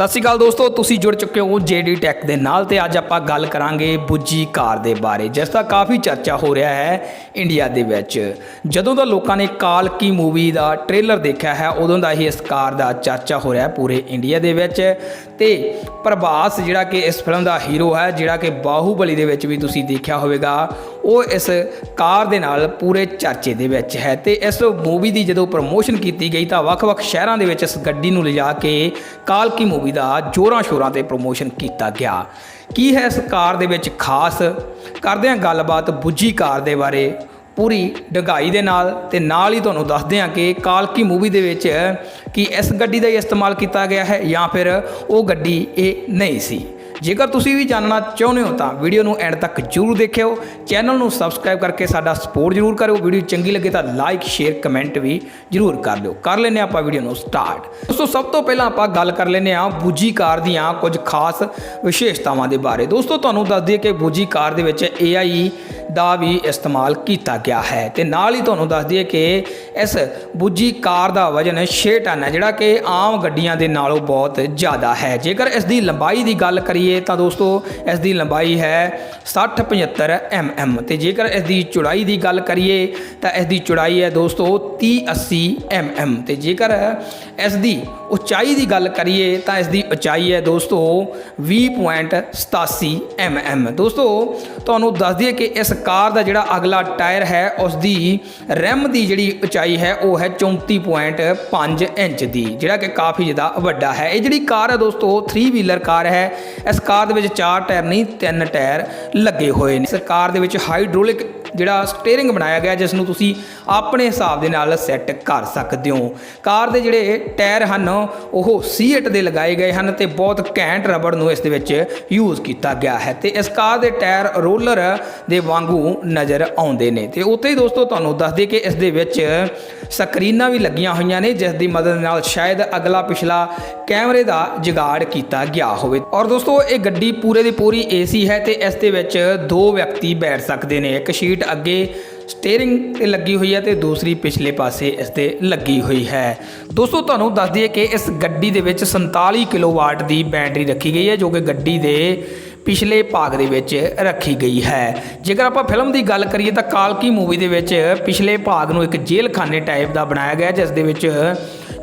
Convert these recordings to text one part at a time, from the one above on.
ਸਤਿ ਸ਼੍ਰੀ ਅਕਾਲ ਦੋਸਤੋ, ਤੁਸੀਂ ਜੁੜ ਚੁੱਕੇ ਹੋ ਜੇਡੀ ਟੈਕ ਦੇ ਨਾਲ ਤੇ ਅੱਜ ਆਪਾਂ ਗੱਲ ਕਰਾਂਗੇ ਬੁੱਜੀ ਕਾਰ ਦੇ ਬਾਰੇ, ਜਿਸ ਦਾ ਕਾਫੀ ਚਰਚਾ ਹੋ ਰਿਹਾ ਹੈ ਇੰਡੀਆ ਦੇ ਵਿੱਚ। ਜਦੋਂ ਦਾ ਲੋਕਾਂ ਨੇ ਕਾਲਕੀ ਮੂਵੀ ਦਾ ਟ੍ਰੇਲਰ ਦੇਖਿਆ ਹੈ, ਉਦੋਂ ਦਾ ਹੀ ਇਸ ਕਾਰ ਦਾ ਚਰਚਾ ਹੋ ਰਿਹਾ ਹੈ ਪੂਰੇ ਇੰਡੀਆ ਦੇ ਵਿੱਚ। ਤੇ ਪ੍ਰਭਾਸ ਜਿਹੜਾ ਕਿ ਇਸ ਫਿਲਮ ਦਾ ਹੀਰੋ ਹੈ, ਜਿਹੜਾ ਕਿ ਬਾਹੂਬਲੀ ਦੇ ਵਿੱਚ ਵੀ ਤੁਸੀਂ ਦੇਖਿਆ ਹੋਵੇਗਾ, ਉਹ ਇਸ ਕਾਰ ਦੇ ਨਾਲ ਪੂਰੇ ਚਰਚੇ ਦੇ ਵਿੱਚ ਹੈ। ਤੇ ਇਸ ਮੂਵੀ ਦੀ ਜਦੋਂ ਪ੍ਰਮੋਸ਼ਨ ਕੀਤੀ ਗਈ ਤਾਂ ਵੱਖ-ਵੱਖ ਸ਼ਹਿਰਾਂ ਦੇ ਵਿੱਚ ਇਸ ਗੱਡੀ ਨੂੰ ਲਿਜਾ ਕੇ ਕਾਲਕੀ ਮੂਵੀ ਦਾ ਜੋਰਾਂ ਸ਼ੋਰਾਂ ਤੇ ਪ੍ਰਮੋਸ਼ਨ ਕੀਤਾ ਗਿਆ। ਕੀ ਹੈ ਇਸ ਕਾਰ ਦੇ ਵਿੱਚ ਖਾਸ? ਕਰਦੇ ਹਾਂ ਗੱਲਬਾਤ ਬੁੱਝੀ ਕਾਰ ਦੇ ਬਾਰੇ ਪੂਰੀ ਡੰਗਾਈ ਦੇ ਨਾਲ ਤੇ ਨਾਲ ਹੀ ਤੁਹਾਨੂੰ ਦੱਸਦੇ ਹਾਂ ਕਿ ਕਾਲਕੀ ਮੂਵੀ ਦੇ ਵਿੱਚ ਕੀ ਇਸ ਗੱਡੀ ਦਾ ਹੀ ਇਸਤੇਮਾਲ ਕੀਤਾ ਗਿਆ ਹੈ ਜਾਂ ਫਿਰ ਉਹ ਗੱਡੀ ਇਹ ਨਹੀਂ ਸੀ। ਜੇਕਰ ਤੁਸੀਂ ਵੀ ਜਾਣਨਾ ਚਾਹੁੰਦੇ ਹੋ ਤਾਂ ਵੀਡੀਓ ਨੂੰ ਐਂਡ ਤੱਕ ਜਰੂਰ ਦੇਖਿਓ। ਚੈਨਲ ਨੂੰ ਸਬਸਕ੍ਰਾਈਬ ਕਰਕੇ ਸਾਡਾ ਸਪੋਰਟ ਜਰੂਰ ਕਰਿਓ। ਵੀਡੀਓ ਚੰਗੀ ਲੱਗੇ ਤਾਂ ਲਾਈਕ ਸ਼ੇਅਰ ਕਮੈਂਟ ਵੀ ਜਰੂਰ ਕਰ ਲਿਓ। ਕਰ ਲੈਨੇ ਆਪਾਂ ਵੀਡੀਓ ਨੂੰ ਸਟਾਰਟ ਦੋਸਤੋ, ਸਭ ਤੋਂ ਪਹਿਲਾਂ ਆਪਾਂ ਗੱਲ ਕਰ ਲੈਨੇ ਆ ਬੂਜੀ ਕਾਰ ਦੀਆਂ ਕੁਝ ਖਾਸ ਵਿਸ਼ੇਸ਼ਤਾਵਾਂ ਦੇ ਬਾਰੇ। ਦੋਸਤੋ, ਤੁਹਾਨੂੰ ਦੱਸ ਦਈਏ ਕਿ ਬੂਜੀ ਕਾਰ ਦੇ ਵਿੱਚ AI ਦਾ ਵੀ ਇਸਤੇਮਾਲ ਕੀਤਾ ਗਿਆ ਹੈ। ਤੇ ਨਾਲ ਹੀ ਤੁਹਾਨੂੰ ਦੱਸ ਦਈਏ ਕਿ ਇਸ ਬੂਜੀ ਕਾਰ ਦਾ ਵਜ਼ਨ 6 ਟਨ ਹੈ, ਜਿਹੜਾ ਕਿ ਆਮ ਗੱਡੀਆਂ ਦੇ ਨਾਲੋਂ ਬਹੁਤ ਜ਼ਿਆਦਾ ਹੈ। ਜੇਕਰ ਇਸ ਦੀ ਲੰਬਾਈ ਦੀ ਗੱਲ ਕਰੀਏ ਤਾਂ ਦੋਸਤੋ ਇਸ ਦੀ ਲੰਬਾਈ ਹੈ 60 75 mm ਤੇ ਜੇਕਰ ਇਸ ਦੀ ਚੌੜਾਈ ਦੀ ਗੱਲ ਕਰੀਏ ਤਾਂ ਇਸ ਦੀ ਚੌੜਾਈ ਹੈ ਦੋਸਤੋ 30 80 mm ਤੇ ਜੇਕਰ ਇਸ ਦੀ ਉਚਾਈ ਦੀ ਗੱਲ ਕਰੀਏ ਤਾਂ ਇਸ ਦੀ ਉਚਾਈ ਹੈ ਦੋਸਤੋ 20.87 mm ਦੋਸਤੋ ਤੁਹਾਨੂੰ ਦੱਸ ਦਈਏ ਕਿ ਇਸ ਕਾਰ ਦਾ ਜਿਹੜਾ ਅਗਲਾ ਟਾਇਰ ਹੈ ਉਸ ਦੀ ਰਿਮ ਦੀ ਜਿਹੜੀ ਉਚਾਈ ਹੈ ਉਹ ਹੈ 34.5 ਇੰਚ ਦੀ, ਜਿਹੜਾ ਕਿ ਕਾਫੀ ਜ਼ਿਆਦਾ ਵੱਡਾ ਹੈ। ਇਹ ਜਿਹੜੀ ਕਾਰ ਹੈ ਦੋਸਤੋ 3 ਵੀਲਰ ਕਾਰ ਹੈ, ਇਸ ਕਾਰ ਦੇ ਵਿੱਚ ਚਾਰ ਟਾਇਰ ਨਹੀਂ, ਤਿੰਨ ਟਾਇਰ ਲੱਗੇ ਹੋਏ ਨੇ। ਇਸ ਕਾਰ ਦੇ ਵਿੱਚ ਹਾਈਡ੍ਰੋਲਿਕ ਜਿਹੜਾ ਸਟੀਅਰਿੰਗ ਬਣਾਇਆ ਗਿਆ ਜਿਸ ਨੂੰ ਤੁਸੀਂ ਆਪਣੇ ਹਿਸਾਬ ਦੇ ਨਾਲ ਸੈੱਟ ਕਰ ਸਕਦੇ ਹੋ। ਕਾਰ ਦੇ ਜਿਹੜੇ ਟਾਇਰ ਹਨ, ਉਹ ਸੀਟ ਦੇ ਲਗਾਏ ਗਏ ਹਨ ਤੇ ਬਹੁਤ ਘੈਂਟ ਰਬੜ ਨੂੰ ਇਸ ਦੇ ਵਿੱਚ ਯੂਜ਼ ਕੀਤਾ ਗਿਆ ਹੈ ਤੇ ਇਸ ਕਾਰ ਦੇ ਟਾਇਰ ਰੋਲਰ ਦੇ ਵਾਂਗੂ ਨਜ਼ਰ ਆਉਂਦੇ ਨੇ। ਤੇ ਉੱਥੇ ਹੀ ਦੋਸਤੋ, ਤੁਹਾਨੂੰ ਦੱਸ ਦਈਏ ਕਿ ਇਸ ਦੇ ਵਿੱਚ ਸਕਰੀਨਾਂ ਵੀ ਲੱਗੀਆਂ ਹੋਈਆਂ ਨੇ, ਜਿਸ ਦੀ ਮਦਦ ਨਾਲ ਸ਼ਾਇਦ ਅਗਲਾ ਪਿਛਲਾ ਕੈਮਰੇ ਦਾ ਜੁਗਾੜ ਕੀਤਾ ਗਿਆ ਹੋਵੇ। ਔਰ ਦੋਸਤੋ, ਇਹ ਗੱਡੀ ਪੂਰੇ ਦੀ ਪੂਰੀ ਏਸੀ ਹੈ ਤੇ ਇਸ ਦੇ ਵਿੱਚ ਦੋ ਵਿਅਕਤੀ ਬੈਠ ਸਕਦੇ ਨੇ। ਇੱਕ ਸ਼ੀਟ ਅੱਗੇ ਸਟੀਅਰਿੰਗ ਤੇ ਲੱਗੀ ਹੋਈ ਹੈ ਤੇ ਦੂਸਰੀ ਪਿਛਲੇ ਪਾਸੇ ਇਸ ਤੇ ਲੱਗੀ ਹੋਈ ਹੈ। ਦੋਸਤੋ, ਤੁਹਾਨੂੰ ਦੱਸ ਦਈਏ ਕਿ ਇਸ ਗੱਡੀ ਦੇ ਵਿੱਚ 47 ਕਿਲੋਵਾਟ ਦੀ ਬੈਟਰੀ ਰੱਖੀ ਗਈ ਹੈ, ਜੋ ਕਿ ਗੱਡੀ ਦੇ ਪਿਛਲੇ ਭਾਗ ਦੇ ਵਿੱਚ ਰੱਖੀ ਗਈ ਹੈ। ਜੇਕਰ ਆਪਾਂ ਫਿਲਮ ਦੀ ਗੱਲ ਕਰੀਏ ਤਾਂ ਕਾਲਕੀ ਮੂਵੀ ਦੇ ਵਿੱਚ ਪਿਛਲੇ ਭਾਗ ਨੂੰ ਇੱਕ ਜੇਲਖਾਨੇ ਟਾਈਪ ਦਾ ਬਣਾਇਆ ਗਿਆ, ਜਿਸ ਦੇ ਵਿੱਚ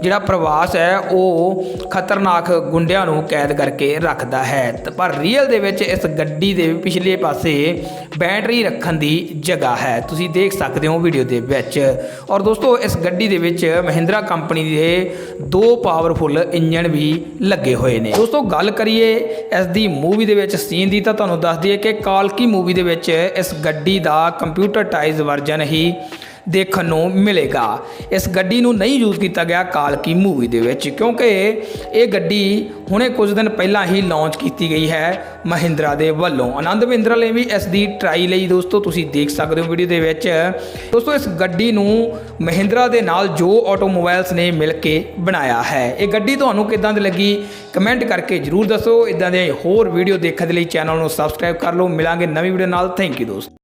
ਜਿਹੜਾ ਪ੍ਰਵਾਸ ਹੈ, ਉਹ ਖਤਰਨਾਕ ਗੁੰਡਿਆਂ ਨੂੰ ਕੈਦ ਕਰਕੇ ਰੱਖਦਾ ਹੈ। ਪਰ ਰੀਅਲ ਦੇ ਵਿੱਚ ਇਸ ਗੱਡੀ ਦੇ ਪਿਛਲੇ ਪਾਸੇ ਬੈਟਰੀ ਰੱਖਣ ਦੀ ਜਗ੍ਹਾ ਹੈ। ਤੁਸੀਂ ਦੇਖ ਸਕਦੇ ਹੋ ਵੀਡੀਓ ਦੇ ਵਿੱਚ। ਔਰ ਦੋਸਤੋ, ਇਸ ਗੱਡੀ ਦੇ ਵਿੱਚ ਮਹਿੰਦਰਾ ਕੰਪਨੀ ਦੇ ਦੋ ਪਾਵਰਫੁੱਲ ਇੰਜਨ ਵੀ ਲੱਗੇ ਹੋਏ ਨੇ। ਦੋਸਤੋ, ਗੱਲ ਕਰੀਏ ਇਸ ਦੀ ਮੂਵੀ ਦੇ ਵਿੱਚ ਸੀਨ ਦੀ, ਤਾਂ ਤੁਹਾਨੂੰ ਦੱਸ ਦਈਏ ਕਿ ਕਾਲਕੀ ਮੂਵੀ ਦੇ ਵਿੱਚ ਇਸ ਗੱਡੀ ਦਾ ਕੰਪਿਊਟਰਟਾਈਜ਼ ਵਰਜ਼ਨ ਹੀ ਦੇਖਣ ਨੂੰ ਮਿਲੇਗਾ। ਇਸ ਗੱਡੀ ਨੂੰ ਨਹੀਂ ਯੂਜ਼ ਕੀਤਾ ਗਿਆ ਕਾਲਕੀ ਮੂਵੀ ਦੇ ਵਿੱਚ, ਕਿਉਂਕਿ ਇਹ ਗੱਡੀ ਹੁਣੇ ਕੁਝ ਦਿਨ ਪਹਿਲਾਂ ਹੀ ਲਾਂਚ ਕੀਤੀ ਗਈ ਹੈ ਮਹਿੰਦਰਾ ਦੇ ਵੱਲੋਂ। ਆਨੰਦ ਮਹਿੰਦਰਾ ਲਈ ਵੀ ਇਸ ਦੀ ਟਰਾਈ ਲਈ ਦੋਸਤੋ, ਤੁਸੀਂ ਦੇਖ ਸਕਦੇ ਹੋ ਵੀਡੀਓ ਦੇ ਵਿੱਚ। ਦੋਸਤੋ, ਇਸ ਗੱਡੀ ਨੂੰ ਮਹਿੰਦਰਾ ਦੇ ਨਾਲ ਜੋ ਆਟੋਮੋਬਾਈਲਸ ਨੇ ਮਿਲ ਕੇ ਬਣਾਇਆ ਹੈ। ਇਹ ਗੱਡੀ ਤੁਹਾਨੂੰ ਕਿਦਾਂ ਦੀ ਲੱਗੀ? ਕਮੈਂਟ ਕਰਕੇ ਜਰੂਰ ਦੱਸੋ। ਇਦਾਂ ਦੇ ਹੋਰ ਵੀਡੀਓ ਦੇਖਣ ਦੇ ਲਈ ਚੈਨਲ ਨੂੰ ਸਬਸਕ੍ਰਾਈਬ ਕਰ ਲਓ। ਮਿਲਾਂਗੇ ਨਵੀਂ ਵੀਡੀਓ ਨਾਲ। ਥੈਂਕ ਯੂ ਦੋਸਤੋ।